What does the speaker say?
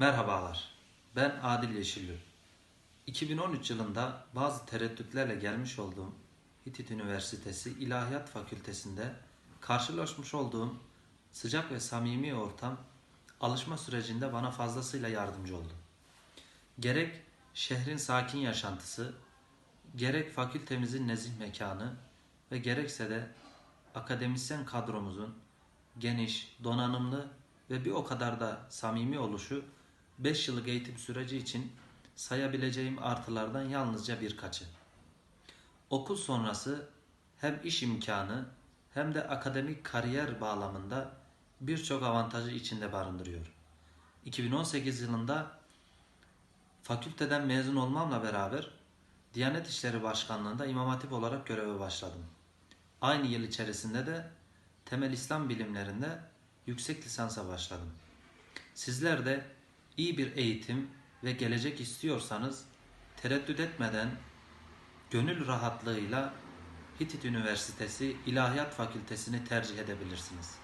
Merhabalar, ben Adil Yeşilgül. 2013 yılında bazı tereddütlerle gelmiş olduğum Hitit Üniversitesi İlahiyat Fakültesinde karşılaşmış olduğum sıcak ve samimi ortam alışma sürecinde bana fazlasıyla yardımcı oldu. Gerek şehrin sakin yaşantısı, gerek fakültemizin nezih mekanı ve gerekse de akademisyen kadromuzun geniş, donanımlı ve bir o kadar da samimi oluşu 5 yıllık eğitim süreci için sayabileceğim artılardan yalnızca birkaçı. Okul sonrası hem iş imkanı hem de akademik kariyer bağlamında birçok avantajı içinde barındırıyor. 2018 yılında fakülteden mezun olmamla beraber Diyanet İşleri Başkanlığı'nda İmam Hatip olarak göreve başladım. Aynı yıl içerisinde de temel İslam bilimlerinde yüksek lisansa başladım. Sizler de iyi bir eğitim ve gelecek istiyorsanız tereddüt etmeden gönül rahatlığıyla Hitit Üniversitesi İlahiyat Fakültesini tercih edebilirsiniz.